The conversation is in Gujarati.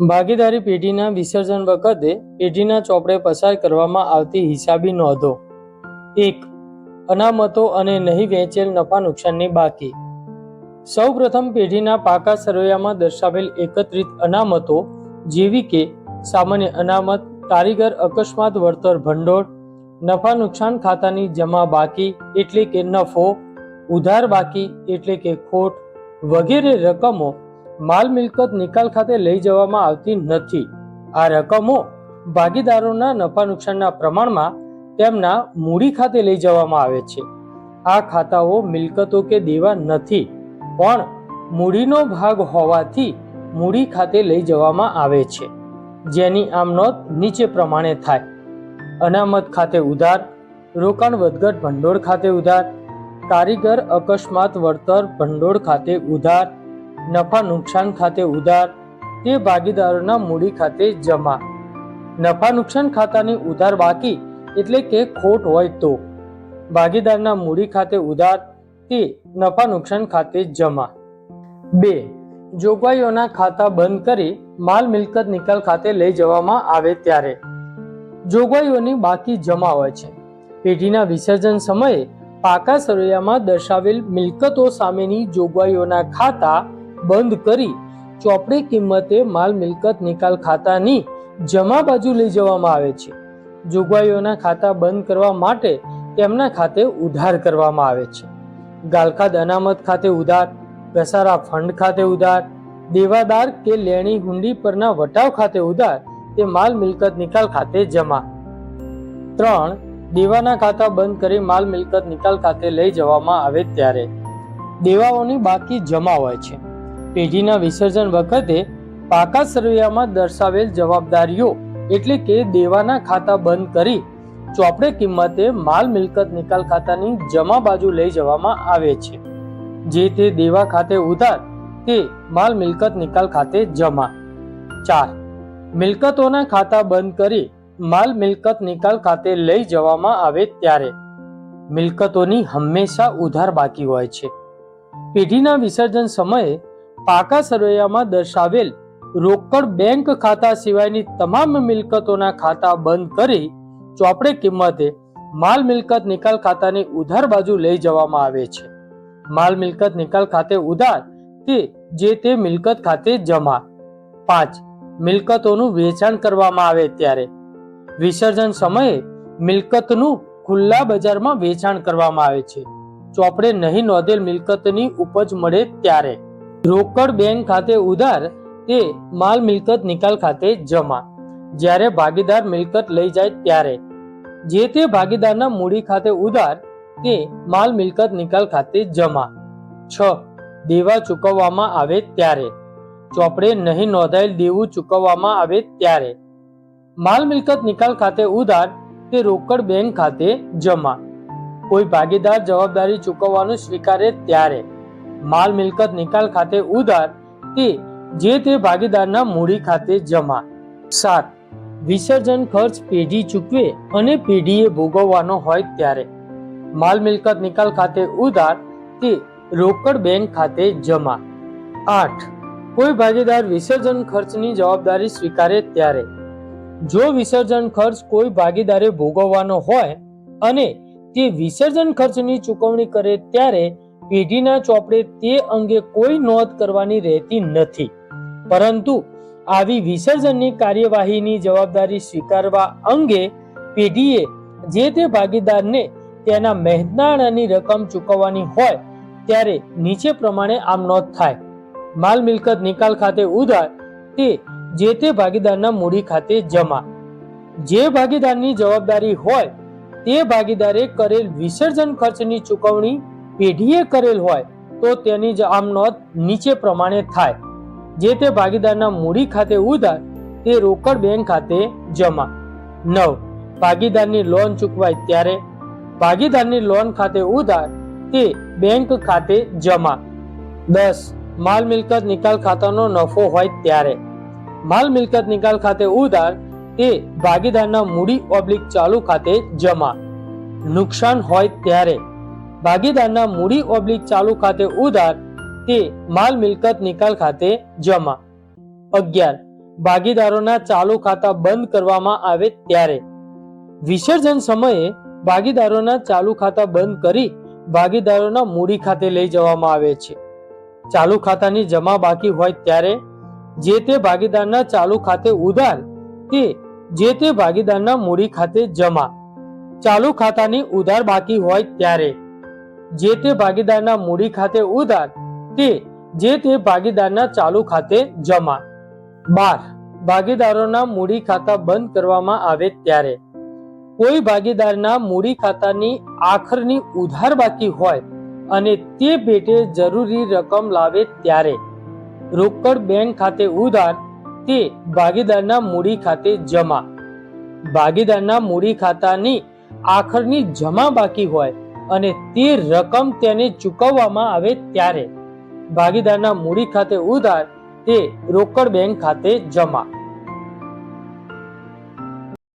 ભાગીદારી પેઢીના વિસર્જન વખતે પેઢીના ચોપડે પસાર કરવામાં આવતી હિસાબી નોંધો. એક, અનામતો અને નહીં વેચેલ નફા નુકસાનની બાકી. સૌપ્રથમ પેઢીના પાકા સરવૈયામાં દર્શાવેલ એકત્રિત અનામતો જેવી કે સામાન્ય અનામત, કારીગર અકસ્માત, વળતર ભંડોળ, નફા નુકસાન ખાતાની જમા બાકી એટલે કે નફો, ઉધાર બાકી એટલે કે ખોટ વગેરે રકમો માલ મિલકત નિકાલ ખાતે લઈ જવામાં આવતી નથી. આ રકમો ભાગીદારોના નફા નુકસાનના પ્રમાણમાં તેમના મૂડી ખાતે લઈ જવામાં આવે છે. આ ખાતાઓ મિલકતો કે દેવા નથી, પણ મૂડીનો ભાગ હોવાથી મૂડી ખાતે લઈ જવામાં આવે છે. જેની આમ નોંધ નીચે પ્રમાણે થાય. અનામત ખાતે ઉધાર, રોકાણ વધઘટ ભંડોળ ખાતે ઉધાર, કારીગર અકસ્માત વળતર ભંડોળ ખાતે ઉધાર નફા નુકસાન ખાતે ઉધાર, તે ભાગીદારોના મૂડી ખાતે જમા. નફા નુકસાન ખાતાની ઉધાર બાકી એટલે કે ખોટ હોય તો. ભાગીદારના મૂડી ખાતે ઉધાર, તે નફા નુકસાન ખાતે જમા. બે, જોગવાઈઓના ખાતા બંધ કરી માલ મિલકત નિકાલ ખાતે લઈ જવામાં આવે ત્યારે. જોગવાઈઓની બાકી જમા હોય છે. પેઢીના વિસર્જન સમયે પાકા સરવૈયામાં દર્શાવેલ મિલકતો સામેની જોગવાઈઓના ખાતા બંધ કરી ચોપડી કિંમતે માલ મિલકત નિકાલ ખાતાની જમા બાજુ લઈ જવામાં આવે છે. જોગવાઈઓના ખાતા બંધ કરવા માટે તેમના ખાતે ઉધાર કરવામાં આવે છે. ગાલખાદ અનામત ખાતે ઉધાર, ઘસારા ફંડ ખાતે ઉધાર, દેવાદાર કે લેણી હુંડી પરના વટાવ ખાતે ઉધાર તે માલ મિલકત નિકાલ ખાતે જમા. ત્રણ, દેવાના ખાતા બંધ કરી માલ મિલકત નિકાલ ખાતે લઈ જવામાં આવે ત્યારે. દેવાઓની બાકી જમા હોય છે. પેઢીના વિસર્જન વખતે પાકા સરવૈયામાં દર્શાવેલ જવાબદારીઓ એટલે કે દેવાના ખાતા બંધ કરી ચોપડે કિંમતે માલ મિલકત નિકાલ ખાતાની જમા બાજુ લઈ જવામાં આવે છે. જે તે દેવા ખાતે ઉધાર, તે માલ મિલકત નિકાલ ખાતે જમા. ચાર. મિલકતોના ખાતા બંધ કરી માલ મિલકત નિકાલ ખાતે લઈ જવામાં આવે ત્યારે મિલકતોની હંમેશા ઉધાર બાકી હોય છે. પેઢીના વિસર્જન સમયે પાકા સરવૈયામાં દર્શાવેલ રોકડ બેંક ખાતા સિવાયની તમામ મિલકતોના ખાતા બંધ કરી ચોપડે કિંમતે માલ મિલકત નિકાલ ખાતાની ઉધાર બાજુ લઈ જવામાં આવે છે. માલ મિલકત નિકાલ ખાતે ઉધાર તે જે તે મિલકત ખાતે જમા. પાંચ, મિલકતોનું વેચાણ કરવામાં આવે ત્યારે. વિસર્જન સમયે મિલકતનું ખુલ્લા બજારમાં વેચાણ કરવામાં આવે છે. ચોપડે નહીં નોંધેલ મિલકતની ઉપજ મળે ત્યારે. રોકડ બેંક ખાતે ઉધાર તે માલ મિલકત નિકાલ ખાતે જમા. જ્યારે ભાગીદાર મિલકત લઈ જાય ત્યારે. જે તે ભાગીદારના મૂડી ખાતે ઉધાર તે માલ મિલકત નિકાલ ખાતે જમા. છ. દેવા ચૂકવવામાં આવે ત્યારે. ચોપડે નહીં નોંધાયેલ દેવું ચૂકવવામાં આવે ત્યારે. માલ મિલકત નિકાલ ખાતે ઉધાર તે રોકડ બેંક ખાતે જમા. કોઈ ભાગીદાર જવાબદારી ચૂકવવાનું સ્વીકારે ત્યારે. માલ મિલકત નિકાલ ખાતે ઉધાર તે જે તે ભાગીદારના મૂડી ખાતે જમા. સાત, વિસર્જન ખર્ચ પેઢી ચૂકવે અને પેઢીએ ભોગવવાનો હોય ત્યારે. માલ મિલકત નિકાલ ખાતે ઉધાર તે રોકડ બેંક ખાતે જમા. આઠ, કોઈ ભાગીદાર વિસર્જન ખર્ચની જવાબદારી સ્વીકારે ત્યારે. જો વિસર્જન ખર્ચ કોઈ ભાગીદારે ભોગવવાનો હોય અને તે વિસર્જન ખર્ચની ચૂકવણી કરે ત્યારે પેઢીના ચોપડે તે અંગે કોઈ નોંધ કરવાની રહેતી નથી. પરંતુ આવી વિસર્જનની કાર્યવાહીની જવાબદારી સ્વીકારવા અંગે પેઢીએ જે તે ભાગીદારને તેના મહેનતાણાની રકમ ચૂકવવાની હોય ત્યારે નીચે પ્રમાણે આમ નોંધ થાય. માલ મિલકત નિકાલ ખાતે ઉધાર તે જે તે ભાગીદારના મૂડી ખાતે જમા. જે ભાગીદારની જવાબદારી હોય તે ભાગીદારે કરેલ વિસર્જન ખર્ચની ચૂકવણી પેઢીએ કરેલ હોય તો તેની જ આમ નોંધ નીચે પ્રમાણે થાય. જે તે ભાગીદારના મૂડી ખાતે ઉધાર, તે રોકડ બેંક ખાતે જમા. નવ. ભાગીદારની લોન ચૂકવાય ત્યારે ભાગીદારની લોન ખાતે ઉધાર, તે બેંક ખાતે જમા. દસ. માલ મિલકત નિકાલ ખાતાનો નફો હોય ત્યારે માલ મિલકત નિકાલ ખાતે ઉધાર, તે ભાગીદારના મૂડી ઓબ્લિક ચાલુ ખાતે જમા. નુકસાન હોય ત્યારે ભાગીદારના મૂડી ઓબ્લિક ચાલુ ખાતે ઉધાર તે માલ મિલકત નિકાલ ખાતે જમા. અગિયાર. ભાગીદારોના ચાલુ ખાતા બંધ કરવામાં આવે ત્યારે. વિસર્જન સમયે ભાગીદારોના ચાલુ ખાતા બંધ કરી ભાગીદારોના મૂડી ખાતે લઈ જવામાં આવે છે. ચાલુ ખાતાની જમા બાકી હોય ત્યારે જે તે ભાગીદારના ચાલુ ખાતે ઉધાર તે જે તે ભાગીદારના મૂડી ખાતે જમા. ચાલુ ખાતાની ઉધાર બાકી હોય ત્યારે જે તે ભાગીદારના મૂડી ખાતે ઉધાર તે જે તે ભાગીદારના ચાલુ ખાતે જમા. બાર. ભાગીદારોના મૂડી ખાતા બંધ કરવામાં આવે ત્યારે. કોઈ ભાગીદારના મૂડી ખાતાની આખરની ઉધાર બાકી હોય અને તે પેટે જરૂરી રકમ લાવે ત્યારે. રોકડ બેંક ખાતે ઉધાર તે ભાગીદારના મૂડી ખાતે જમા. ભાગીદારના મૂડી ખાતાની આખરની જમા બાકી હોય અને તે રકમ તેને ચૂકવવામાં આવે ત્યારે. ભાગીદારના મૂડી ખાતે ઉધાર, તે રોકડ બેંક ખાતે જમા.